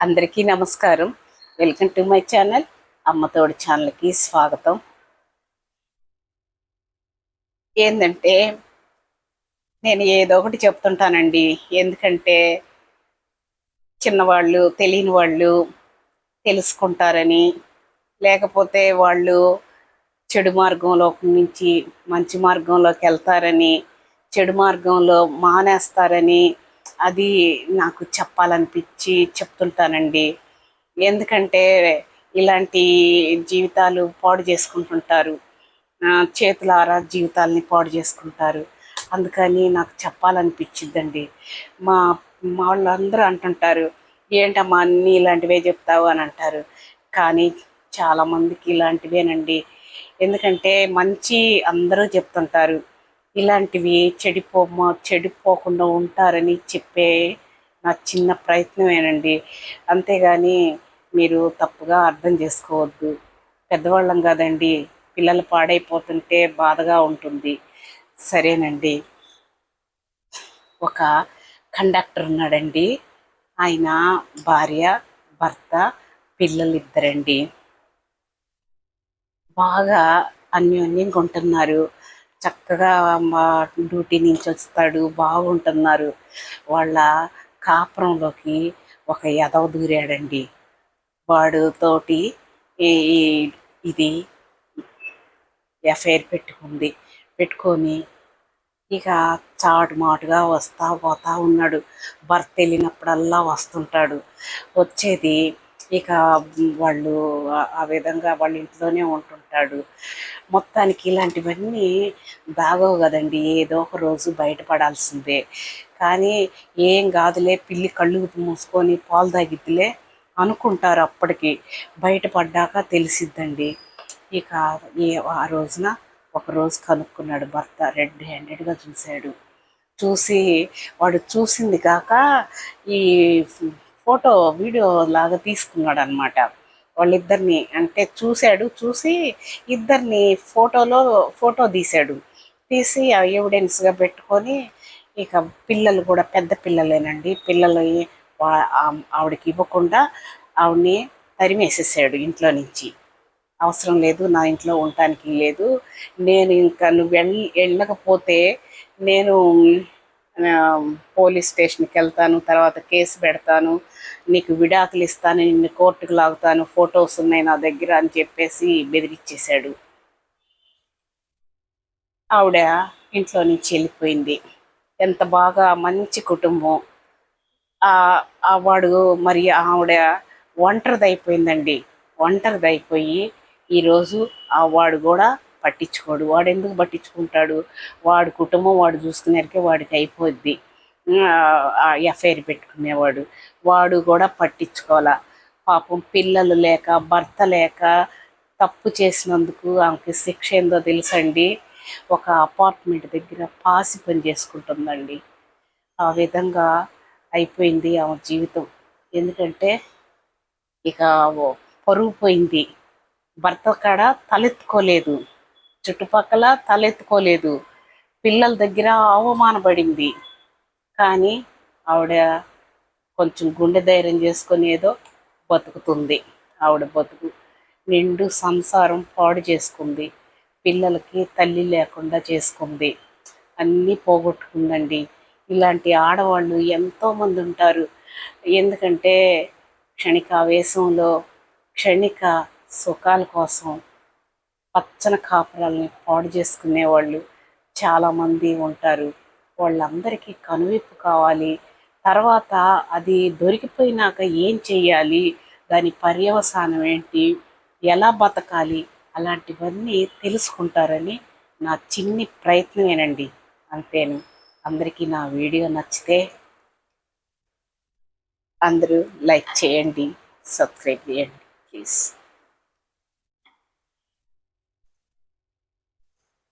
అందరికీ నమస్కారం. Welcome to my channel అమ్మతోడి ఛానల్కి స్వాగతం. ఏంటంటే నేను ఏదో ఒకటి చెప్తుంటానండి. ఎందుకంటే చిన్నవాళ్ళు తెలియని వాళ్ళు తెలుసుకుంటారని లేకపోతే వాళ్ళు చెడు మార్గంలో నుంచి మంచి మార్గంలోకి వెళ్తారని చెడు మార్గంలో మానేస్తారని అది నాకు చెప్పాలనిపించి చెప్తుంటానండి. ఎందుకంటే ఇలాంటి జీవితాలు పాడు చేసుకుంటుంటారు. చేతులారా జీవితాలని పాడు చేసుకుంటారు. అందుకని నాకు చెప్పాలనిపించిద్దండి. మా మా వాళ్ళందరూ అంటుంటారు ఏంటమ్మా అన్నీ ఇలాంటివే చెప్తావు? అని అంటారు. కానీ చాలామందికి ఇలాంటివేనండి. ఎందుకంటే మంచి అందరూ చెప్తుంటారు. ఇలాంటివి చెడిపోమ చెడిపోకుండా ఉంటారని చెప్పే నా చిన్న ప్రయత్నమేనండి. అంతేగాని మీరు తప్పుగా అర్థం చేసుకోవద్దు. పెద్దవాళ్ళం కాదండి. పిల్లలు పాడైపోతుంటే బాధగా ఉంటుంది. సరేనండి. ఒక కండక్టర్ ఉన్నాడండి. ఆయన భార్య భర్త పిల్లలు ఇద్దరండి బాగా అన్యోన్యంగా ఉంటున్నారు. చక్కగా మా డ్యూటీ నుంచి వస్తాడు బాగుంటున్నారు. వాళ్ళ కాపురంలోకి ఒక ఎదవ దూరాడండి. వాడు తోటి ఈ- ఇది ఎఫ్ఐఆర్ పెట్టుకుంది. పెట్టుకొని ఇక చాటు మాటుగా వస్తా పోతా ఉన్నాడు. భర్త వెళ్ళినప్పుడల్లా వస్తుంటాడు. వచ్చేది ఇక వాళ్ళు ఆ- విధంగా వాళ్ళ ఇంట్లోనే ఉంటుంటాడు. మొత్తానికి ఇలాంటివన్నీ బాగోవు కదండి. ఏదో ఒక రోజు బయటపడాల్సిందే. కానీ ఏం కాదులే పిల్లి కళ్ళు మూసుకొని పాలు తాగిద్దిలే అనుకుంటారు అప్పటికి. బయటపడ్డాక తెలిసిద్దండి. ఇక ఏ ఆ రోజున ఒక రోజు కనుక్కున్నాడు భర్త రెడ్ హ్యాండెడ్గా చూశాడు. చూసి వాడు చూసింది కాక ఈ ఫోటో వీడియో లాగా తీసుకున్నాడు అనమాట వాళ్ళిద్దరిని అంటే చూశాడు చూసి ఇద్దరిని ఫోటోలో ఫోటో తీశాడు. తీసి ఎవిడెన్స్గా పెట్టుకొని ఇక పిల్లలు కూడా పెద్ద పిల్లలేనండి. పిల్లలు ఆవిడకి ఇవ్వకుండా ఆవిడని తరిమేసేసాడు ఇంట్లో నుంచి. అవసరం లేదు నా ఇంట్లో ఉండటానికి లేదు. నేను ఇంకా నువ్వు వెళ్ళ వెళ్ళకపోతే నేను పోలీస్ స్టేషన్కి వెళ్తాను తర్వాత కేసు పెడతాను నీకు విడాకులు ఇస్తాను నిన్ను కోర్టుకు లాగుతాను ఫొటోస్ ఉన్నాయి నా దగ్గర అని చెప్పేసి బెదిరిచ్చేశాడు. ఆవిడ ఇంట్లో నుంచి వెళ్ళిపోయింది. ఎంత బాగా మంచి కుటుంబం. ఆ వాడు మరి ఆవిడ ఒంటరిదైపోయిందండి. ఒంటరిదైపోయి ఈరోజు ఆ వాడు కూడా పట్టించుకోడు. వాడు ఎందుకు పట్టించుకుంటాడు? వాడి కుటుంబం వాడు చూసుకునేసరికి వాడికి అయిపోద్ది. ఎఫ్ఐఆర్ పెట్టుకునేవాడు. వాడు కూడా పట్టించుకోవాలా? పాపం పిల్లలు లేక భర్త లేక తప్పు చేసినందుకు ఆమెకి శిక్ష ఏందో తెలుసండి? ఒక అపార్ట్మెంట్ దగ్గర పాసి పని చేసుకుంటుందండి. ఆ విధంగా అయిపోయింది ఆమె జీవితం. ఎందుకంటే ఇక ఓ పరుగు పోయింది. భర్త కాడ తలెత్తుకోలేదు. చుట్టుపక్కల తలెత్తుకోలేదు. పిల్లల దగ్గర అవమానపడింది. కానీ ఆవిడ కొంచెం గుండె ధైర్యం చేసుకొని ఏదో బతుకుతుంది. ఆవిడ బతుకు నిండు సంసారం పాడు చేసుకుంది. పిల్లలకి తల్లి లేకుండా చేసుకుంది. అన్నీ పోగొట్టుకుందండి. ఇలాంటి ఆడవాళ్ళు ఎంతోమంది ఉంటారు. ఎందుకంటే క్షణిక ఆవేశంలో క్షణిక సుఖాల కోసం పచ్చని కాపురాలని పాడు చేసుకునే వాళ్ళు చాలామంది ఉంటారు. వాళ్ళందరికీ కనువిప్పు కావాలి. తర్వాత అది దొరికిపోయినాక ఏం చేయాలి దాని పర్యవసానం ఏంటి? ఎలా బతకాలి? అలాంటివన్నీ తెలుసుకుంటారని నా చిన్ని ప్రయత్నమేనండి. అంతేను. అందరికీ నా వీడియో నచ్చితే అందరూ లైక్ చేయండి సబ్స్క్రైబ్ చేయండి. ప్లీజ్.